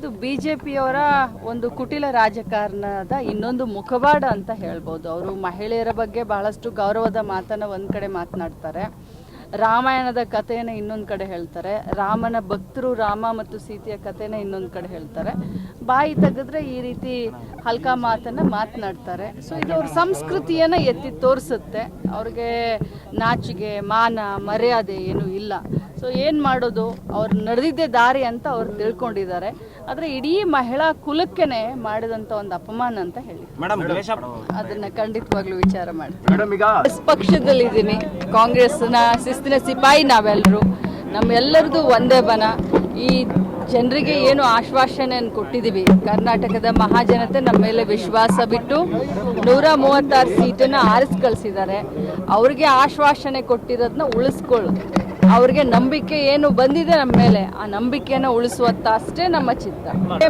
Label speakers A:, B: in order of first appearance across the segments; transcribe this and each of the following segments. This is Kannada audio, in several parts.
A: ಇದು ಬಿಜೆಪಿಯವರ ಒಂದು ಕುಟಿಲ ರಾಜಕಾರಣದ ಇನ್ನೊಂದು ಮುಖವಾಡ ಅಂತ ಹೇಳ್ಬೋದು. ಅವರು ಮಹಿಳೆಯರ ಬಗ್ಗೆ ಬಹಳಷ್ಟು ಗೌರವದ ಮಾತನ್ನ ಒಂದ್ ಕಡೆ ಮಾತನಾಡ್ತಾರೆ. ರಾಮಾಯಣದ ಕಥೆಯನ್ನು ಇನ್ನೊಂದು ಕಡೆ ಹೇಳ್ತಾರೆ. ರಾಮನ ಭಕ್ತರು ರಾಮ ಮತ್ತು ಸೀತೆಯ ಕಥೆನ ಇನ್ನೊಂದು ಕಡೆ ಹೇಳ್ತಾರೆ. ಬಾಯಿ ತೆಗೆದ್ರೆ ಈ ರೀತಿ ಹಲ್ಕಾ ಮಾತನ್ನ ಮಾತನಾಡ್ತಾರೆ. ಸೊ ಇದು ಅವ್ರ ಸಂಸ್ಕೃತಿಯನ್ನ ಎತ್ತಿ ತೋರಿಸುತ್ತೆ. ಅವ್ರಿಗೆ ನಾಚಿಗೆ ಮಾನ ಮರ್ಯಾದೆ ಏನೂ ಇಲ್ಲ. ಸೊ ಏನು ಮಾಡೋದು? ಅವ್ರು ನಡೆದಿದ್ದೆ ದಾರಿ ಅಂತ ಅವ್ರು ತಿಳ್ಕೊಂಡಿದ್ದಾರೆ. ಆದರೆ ಇಡೀ ಮಹಿಳಾ ಕುಲಕ್ಕೆನೆ ಮಾಡಿದಂತ ಒಂದು ಅಪಮಾನ ಅಂತ ಹೇಳಿ. ಅದನ್ನ ಖಂಡಿತವಾಗ್ಲೂ ವಿಚಾರ ಮಾಡ್ತೀನಿ. ಕಾಂಗ್ರೆಸ್ನ ಕಾಂಗ್ರೆಸ್ನ ಶಿಸ್ತಿನ ಸಿಪಾಯಿ ನಾವೆಲ್ಲರೂ ನಮ್ಮೆಲ್ಲರದು ಒಂದೇ ಬನ. ಈ ಜನರಿಗೆ ಏನು ಆಶ್ವಾಸನೆಯನ್ನು ಕೊಟ್ಟಿದ್ದೀವಿ. ಕರ್ನಾಟಕದ ಮಹಾಜನತೆ ನಮ್ಮ ಮೇಲೆ ವಿಶ್ವಾಸ ಬಿಟ್ಟು ನೂರ ಮೂವತ್ತಾರು ಸೀಟನ್ನು ಆರಿಸಿ ಕಳಿಸಿದ್ದಾರೆ. ಅವ್ರಿಗೆ ಆಶ್ವಾಸನೆ ಕೊಟ್ಟಿರೋದನ್ನ ಉಳಿಸ್ಕೊಳ್ಳು ಅವ್ರಿಗೆ ನಂಬಿಕೆ ಏನು ಬಂದಿದೆ ನಮ್ಮ ಮೇಲೆ, ಆ ನಂಬಿಕೆಯನ್ನು ಉಳಿಸುವತ್ತ ಅಷ್ಟೇ ನಮ್ಮ ಚಿತ್ತ.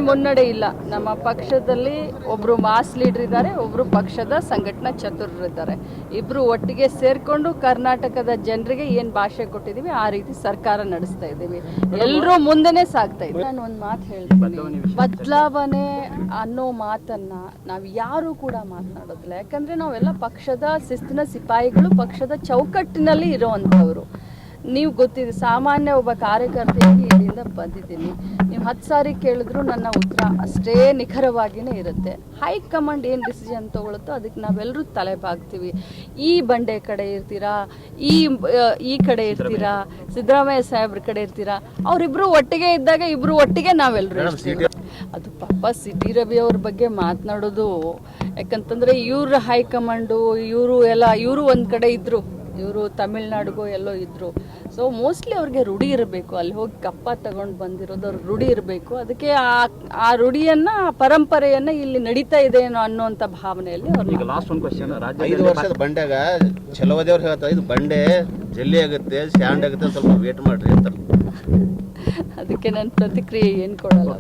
A: ಮುನ್ನಡೆ ಇಲ್ಲ. ನಮ್ಮ ಪಕ್ಷದಲ್ಲಿ ಒಬ್ರು ಮಾಸ್ ಲೀಡರ್ ಇದ್ದಾರೆ, ಒಬ್ರು ಪಕ್ಷದ ಸಂಘಟನಾ ಚತುರರಿದ್ದಾರೆ ಇಬ್ರು ಒಟ್ಟಿಗೆ ಸೇರ್ಕೊಂಡು ಕರ್ನಾಟಕದ ಜನರಿಗೆ ಏನ್ ಭಾಷೆ ಕೊಟ್ಟಿದೀವಿ ಆ ರೀತಿ ಸರ್ಕಾರ ನಡೆಸ್ತಾ ಇದ್ದೀವಿ. ಎಲ್ಲರೂ ಮುಂದೆನೆ ಸಾಗ್ತಾ ಇದ್ದೀವಿ. ನಾನು ಒಂದು ಮಾತು ಹೇಳ್ತೀನಿ. ಬದಲಾವಣೆ ಅನ್ನೋ ಮಾತನ್ನ ನಾವು ಯಾರು ಕೂಡ ಮಾತನಾಡೋದಿಲ್ಲ. ಯಾಕಂದ್ರೆ ನಾವೆಲ್ಲ ಪಕ್ಷದ ಶಿಸ್ತಿನ ಸಿಪಾಯಿಗಳು, ಪಕ್ಷದ ಚೌಕಟ್ಟಿನಲ್ಲಿ ಇರುವಂಥವ್ರು. ನೀವು ಗೊತ್ತಿದೆ ಸಾಮಾನ್ಯ ಒಬ್ಬ ಕಾರ್ಯಕರ್ತೆಯಾಗಿ ಇಲ್ಲಿಂದ ಬಂದಿದ್ದೀನಿ. ನೀವು ಹತ್ತು ಸಾರಿ ಕೇಳಿದ್ರು ನನ್ನ ಉತ್ತರ ಅಷ್ಟೇ ನಿಖರವಾಗಿಯೇ ಇರುತ್ತೆ. ಹೈಕಮಾಂಡ್ ಏನು ಡಿಸಿಷನ್ ತೊಗೊಳುತ್ತೋ ಅದಕ್ಕೆ ನಾವೆಲ್ಲರೂ ತಲೆ ಬಾಗ್ತೀವಿ. ಈ ಬಂಡೆ ಕಡೆ ಇರ್ತೀರಾ ಈ ಈ ಕಡೆ ಇರ್ತೀರಾ ಸಿದ್ದರಾಮಯ್ಯ ಸಾಹೇಬ್ರ ಕಡೆ ಇರ್ತೀರಾ ಅವರಿಬ್ರು ಒಟ್ಟಿಗೆ ಇದ್ದಾಗ ಇಬ್ರು ಒಟ್ಟಿಗೆ ನಾವೆಲ್ಲರೂ ಅದು ಪಾಪ ಸಿಟಿ ರವಿ ಅವ್ರ ಬಗ್ಗೆ ಮಾತನಾಡೋದು. ಯಾಕಂತಂದ್ರೆ ಇವ್ರ ಹೈಕಮಾಂಡು ಇವರು ಎಲ್ಲ ಇವರು ಒಂದು ಕಡೆ ಇದ್ರು. ಇವರು ತಮಿಳ್ನಾಡಿಗೋ ಎಲ್ಲೋ ಇದ್ರು. ಸೊ ಮೋಸ್ಟ್ಲಿ ಅವ್ರಿಗೆ ರೂಢಿ ಇರಬೇಕು. ಅಲ್ಲಿ ಹೋಗಿ ಕಪ್ಪ ತಗೊಂಡು ಬಂದಿರೋದು ಅವ್ರಿಗೆ ರೂಢಿ ಇರಬೇಕು. ಅದಕ್ಕೆ ಆ ಆ ರೂಢಿಯನ್ನ ಆ ಪರಂಪರೆಯನ್ನ ಇಲ್ಲಿ ನಡೀತಾ ಇದೆ ಏನೋ ಅನ್ನೋಂಥ ಭಾವನೆಯಲ್ಲಿ ಅವ್ರಿಗೆ
B: ಈಗ ಲಾಸ್ಟ್ ಒಂದು ಕ್ವಶನ್
C: ಐದು ವರ್ಷದ ಬಂಡೆಗ ಚಲೋದೇವ್ರು ಹೇಳ್ತಾರೆ ಇದು ಬಂಡೆ ಜಲ್ಲಿ ಆಗುತ್ತೆ ಸ್ಯಾಂಡ್ ಆಗುತ್ತೆ ಸ್ವಲ್ಪ ವೇಟ್ ಮಾಡ್ರಿ ಅಂತ
A: ಅದಕ್ಕೆ ನನ್ನ ಪ್ರತಿಕ್ರಿಯೆ ಏನು ಕೊಡಲ್ಲ.